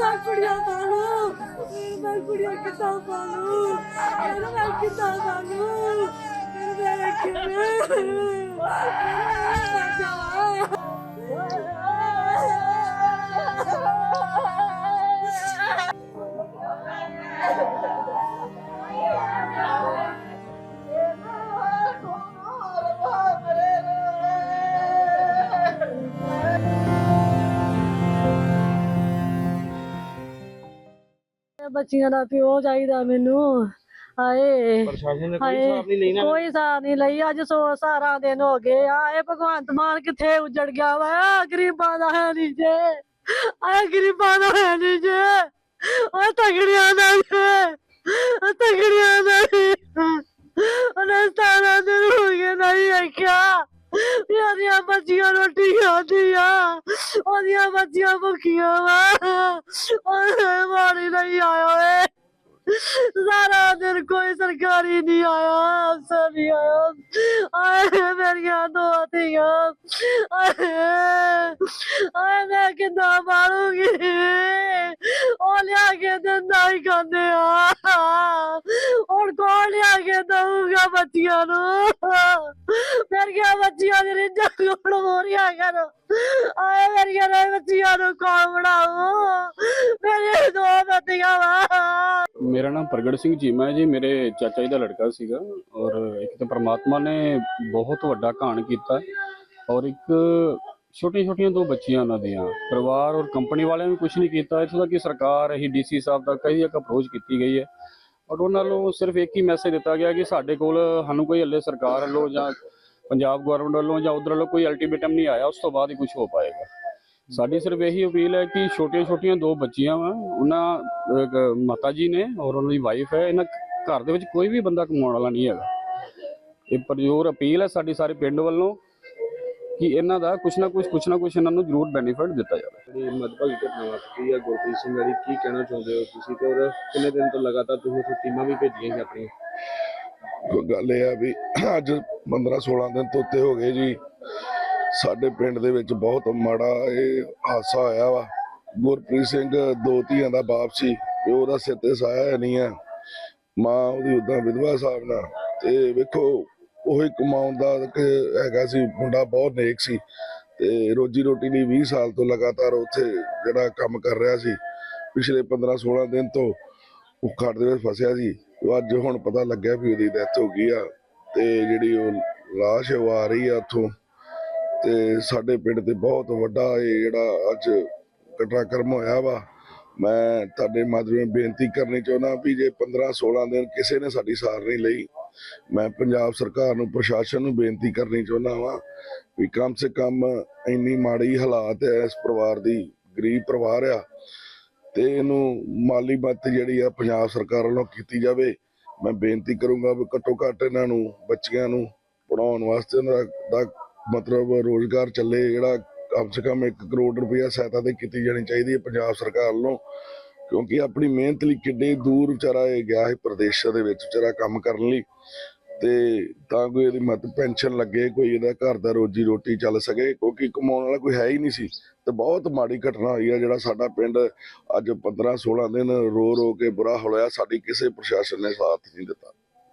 ਮੈਂ ਕੁੜੀਆਂ ਪਾਲੂ ਮੈਂ ਕੁੜੀਆਂ ਕਿੱਦਾਂ ਪਾਲੂ ਮੈਂ ਕਿੱਦਾਂ ਪਾਲੂ ਬੱਚੀਆਂ ਦਾ ਪਿਓ ਚਾਹੀਦਾ ਮੈਨੂੰ। ਹਾਏ ਪ੍ਰਸ਼ਾਸਨ ਨੇ ਕੋਈ ਹਾਏ ਹਿਸਾਬ ਨਹੀਂ ਲਈ ਨਾ ਕੋਈ ਸਾਰ ਨਹੀਂ ਲਈ। ਅੱਜ ਸੋ ਸਾਰਾ ਦਿਨ ਹੋ ਗਏ। ਆਏ ਭਗਵੰਤ ਮਾਨ ਕਿੱਥੇ ਉਜੜ ਗਿਆ ਵਾ? ਆਹ ਗਰੀਬਾਂ ਦਾ ਹੈ ਨਹੀਂ ਜੇ। ਆਏ ਗਰੀਬਾਂ ਦਾ ਹੈ ਨਹੀਂ ਜੇ। ਓਏ ਤਗੜਿਆਂ ਦਾ ਹੈ ਓ ਤਗੜਿਆਂ ਦਾ ਹੈ। ਉਹਨੇ ਸਾਰਾ ਦਿਨ ਹੋ ਗਿਆ ਨਹੀਂ ਆਖਿਆ ਮੇਰੀਆਂ ਬੱਚੀਆਂ ਰੋਟੀ ਖਾਂਦੀਆਂ ਉਹਦੀਆਂ ਬੱਚੀਆਂ ਭੁੱਖੀਆਂ ਵਾ। ਉਹਨੇ ਮਾਰੀ ਨਹੀਂ ਆਇਆ ਓਏ। ਸਾਰਾ ਦਿਨ ਕੋਈ ਸਰਕਾਰੀ ਨਹੀਂ ਆਇਆ, ਅਫਸਰ ਨਹੀਂ ਆਇਆ। ਆਏ ਮੇਰੀਆਂ ਦੋ ਧੀਆਂ। ਆਏ ਆਏ ਮੈਂ ਕਿੱਦਾਂ ਮਾਰੂੰਗੀ? ਉਹ ਲਿਆ ਕੇ ਦਿੰਦਾ ਹੀ ਖਾਂਦੇ ਆ। ਹੁਣ ਕੌਣ ਲਿਆ ਕੇ ਦਊਗਾ ਬੱਚੀਆਂ ਨੂੰ? ਮੇਰੀਆਂ ਬੱਚੀਆਂ ਦੀ ਰਿੰਜਾਂ ਕੋਣ ਹੋ ਰਹੀਆਂ ਕਰ ਮੇਰੀਆਂ ਨੇ ਬੱਚੀਆਂ ਨੂੰ ਕੌਣ ਬਣਾਉ ਮੇਰੇ ਦੋ ਬੱਚੀਆਂ ਵਾ। ਮੇਰਾ ਨਾਮ ਪ੍ਰਗਟ ਸਿੰਘ ਚੀਮਾ ਹੈ ਜੀ, ਮੇਰੇ ਚਾਚਾ ਜੀ ਦਾ ਲੜਕਾ ਸੀਗਾ ਔਰ ਇੱਕ ਤਾਂ ਪ੍ਰਮਾਤਮਾ ਨੇ ਬਹੁਤ ਵੱਡਾ ਕਾਣ ਕੀਤਾ ਔਰ ਇੱਕ ਛੋਟੀਆਂ ਛੋਟੀਆਂ ਦੋ ਬੱਚੀਆਂ ਉਹਨਾਂ ਦੀਆਂ, ਪਰਿਵਾਰ ਔਰ ਕੰਪਨੀ ਵਾਲਿਆਂ ਨੇ ਕੁਝ ਨਹੀਂ ਕੀਤਾ, ਇੱਥੋਂ ਤੱਕ ਕਿ ਸਰਕਾਰ ਹੀ ਡੀਸੀ ਸਾਹਿਬ ਤੱਕ ਕਈ ਇੱਕ ਅਪਰੋਚ ਕੀਤੀ ਗਈ ਹੈ। ਔਰ ਉਹਨਾਂ ਨੂੰ ਸਿਰਫ ਇੱਕ ਹੀ ਮੈਸੇਜ ਦਿੱਤਾ ਗਿਆ ਕਿ ਸਾਡੇ ਕੋਲ ਸਾਨੂੰ ਕੋਈ ਹੱਲੇ ਸਰਕਾਰ ਵੱਲੋਂ ਜਾਂ ਪੰਜਾਬ ਗਵਰਨਮੈਂਟ ਵੱਲੋਂ ਜਾਂ ਉਧਰ ਵੱਲੋਂ ਕੋਈ ਅਲਟੀਮੇਟਮ ਨਹੀਂ ਆਇਆ, ਉਸ ਤੋਂ ਬਾਅਦ ਹੀ ਕੁਝ ਹੋ ਪਾਏਗਾ। ਸਾਡੀ ਸਿਰਫ ਇਹੀ ਅਪੀਲ ਹੈ ਕਿ ਛੋਟੀਆਂ ਛੋਟੀਆਂ ਦੋ ਬੱਚੀਆਂ ਵਾ ਉਹਨਾਂ ਮਾਤਾ ਜੀ ਨੇ ਔਰ ਉਹਨਾਂ ਦੀ ਵਾਈਫ ਹੈ ਇਹਨਾਂ ਘਰ ਦੇ ਵਿੱਚ ਕੋਈ ਵੀ ਬੰਦਾ ਕਮਾਉਣ ਵਾਲਾ ਨਹੀਂ ਹੈਗਾ। ਇਹ ਪ੍ਰਯੋਰ ਅਪੀਲ ਹੈ ਸਾਡੀ ਸਾਰੇ ਪਿੰਡ ਵੱਲੋਂ ਕਿ ਇਹਨਾਂ ਦਾ ਕੁਛ ਨਾ ਕੁਛ ਕੁਛ ਨਾ ਕੁਛ ਇਹਨਾਂ ਨੂੰ ਜ਼ਰੂਰ ਬੈਨੀਫਿਟ ਦਿੱਤਾ ਜਾਵੇ। ਜਿਹੜੀ ਮਦਭਾਗੀ ਘਟਨਾ ਵਾਪਰੀ ਹੈ ਗੁਰਪ੍ਰੀਤ ਸਿੰਘ ਵਾਲੀ ਕੀ ਕਹਿਣਾ ਚਾਹੁੰਦੇ ਹੋ ਤੁਸੀਂ ਤੇ ਔਰ ਕਿੰਨੇ ਦਿਨ ਤੋਂ ਲਗਾਤਾਰ ਤੁਸੀਂ ਉੱਥੇ ਟੀਮਾਂ ਵੀ ਭੇਜੀਆਂ ਸੀ ਆਪਣੀਆਂ? ਗੱਲ ਇਹ ਆ ਵੀ ਅੱਜ 15 16 ਦਿਨ ਤੋਂ ਉੱਤੇ ਹੋ ਗਏ ਜੀ। ਸਾਡੇ ਪਿੰਡ ਦੇ ਵਿੱਚ ਬਹੁਤ ਮਾੜਾ ਇਹ ਹਾਦਸਾ ਹੋਇਆ ਵਾ। ਗੁਰਪ੍ਰੀਤ ਸਿੰਘ ਦੋ ਧੀਆਂ ਦਾ ਬਾਪ ਸੀ ਤੇ ਉਹਦਾ ਸਿਰ ਤੇ ਸਾਇਆ ਨਹੀਂ ਆ ਮਾਂ ਉਹਦੀ ਉਦਾਂ ਵਿਧਵਾ ਸਾਹਿਬ ਨਾਲ ਤੇ ਵੇਖੋ, ਉਹੀ ਕਮਾਉਣ ਦਾ ਹੈਗਾ ਸੀ, ਮੁੰਡਾ ਬਹੁਤ ਨੇਕ ਸੀ ਤੇ ਰੋਜੀ ਰੋਟੀ ਲਈ 20 ਸਾਲ ਤੋਂ ਲਗਾਤਾਰ ਉੱਥੇ ਜਿਹੜਾ ਕੰਮ ਕਰ ਰਿਹਾ ਸੀ, ਪਿਛਲੇ 15 16 ਦਿਨ ਤੋਂ ਉਹ ਖੱਡ ਦੇ ਵਿੱਚ ਫਸਿਆ ਸੀ। ਅੱਜ ਹੁਣ ਪਤਾ ਲੱਗਿਆ ਵੀ ਉਹਦੀ ਡੈਥ ਹੋ ਗਈ ਆ ਤੇ ਜਿਹੜੀ ਉਹ ਲਾਸ਼ ਉਹ ਆ ਰਹੀ ਆ ਉੱਥੋਂ। ਤੇ ਸਾਡੇ ਪਿੰਡ ਤੇ ਬਹੁਤ ਵੱਡਾ ਇਹ ਜਿਹੜਾ ਅੱਜ ਘਟਨਾਕ੍ਰਮ ਹੋਇਆ ਵਾ। ਮੈਂ ਤੁਹਾਡੇ ਮਾਧਿਅਮ ਬੇਨਤੀ ਕਰਨੀ ਚਾਹੁੰਦਾ ਵੀ ਜੇ 15 16 ਦਿਨ ਕਿਸੇ ਨੇ ਸਾਡੀ ਸਾਰ ਨਹੀਂ ਲਈ, ਮੈਂ ਪੰਜਾਬ ਸਰਕਾਰ ਨੂੰ, ਪ੍ਰਸ਼ਾਸਨ ਨੂੰ ਬੇਨਤੀ ਕਰਨੀ ਚਾਹੁੰਦਾ ਵਾਂ ਵੀ ਕਮ ਸੇ ਕਮ ਇੰਨੀ ਮਾੜੀ ਹਾਲਾਤ ਹੈ, ਇਸ ਪਰਿਵਾਰ ਦੀ, ਗਰੀਬ ਪਰਿਵਾਰ ਆ, ਤੇ ਇਹਨੂੰ ਮਾਲੀ ਮਦਦ ਜਿਹੜੀ ਆ ਪੰਜਾਬ ਸਰਕਾਰ ਵੱਲੋਂ ਕੀਤੀ ਜਾਵੇ। ਮੈਂ ਬੇਨਤੀ ਕਰੂੰਗਾ ਵੀ ਘੱਟੋ ਘੱਟ ਇਹਨਾਂ ਨੂੰ, ਬੱਚਿਆਂ ਨੂੰ ਪੜਾਉਣ ਵਾਸਤੇ ਉਹਨਾਂ ਦਾ ਮਤਲਬ ਰੋਜ਼ਗਾਰ ਚੱਲੇ, ਜਿਹੜਾ ਕਮ ਸੇ ਕਮ 1 ਕਰੋੜ ਰੁਪਇਆ ਸਹਾਇਤਾ ਤੇ ਕੀਤੀ ਜਾਣੀ ਚਾਹੀਦੀ ਹੈ ਪੰਜਾਬ ਸਰਕਾਰ ਵੱਲੋਂ, ਕਿਉਂਕਿ ਆਪਣੀ ਮਿਹਨਤ ਲਈ ਕਿੱਡੇ ਦੂਰ ਵਿਚਾਰਾ ਇਹ ਗਿਆ ਹੈ ਪ੍ਰਦੇਸ਼ਾਂ ਦੇ ਵਿੱਚ ਵਿਚਾਰਾ ਕੰਮ ਕਰਨ ਲਈ। ਤੇ ਤਾਂ ਕੋਈ ਇਹਦੀ ਮਤ ਪੈਨਸ਼ਨ ਲੱਗੇ, ਕੋਈ ਇਹਦਾ ਘਰ ਦਾ ਰੋਜੀ ਰੋਟੀ ਚੱਲ ਸਕੇ, ਕਿਉਂਕਿ ਕਮਾਉਣ ਵਾਲਾ ਕੋਈ ਹੈ ਹੀ ਨਹੀਂ ਸੀ। ਤੇ ਬਹੁਤ ਮਾੜੀ ਘਟਨਾ ਹੋਈ ਹੈ, ਜਿਹੜਾ ਸਾਡਾ ਪਿੰਡ ਅੱਜ 15 16 ਦਿਨ ਰੋ ਰੋ ਕੇ ਬੁਰਾ ਹੋਇਆ, ਸਾਡੀ ਕਿਸੇ ਪ੍ਰਸ਼ਾਸਨ ਨੇ ਸਾਥ ਨਹੀਂ ਦਿੱਤਾ।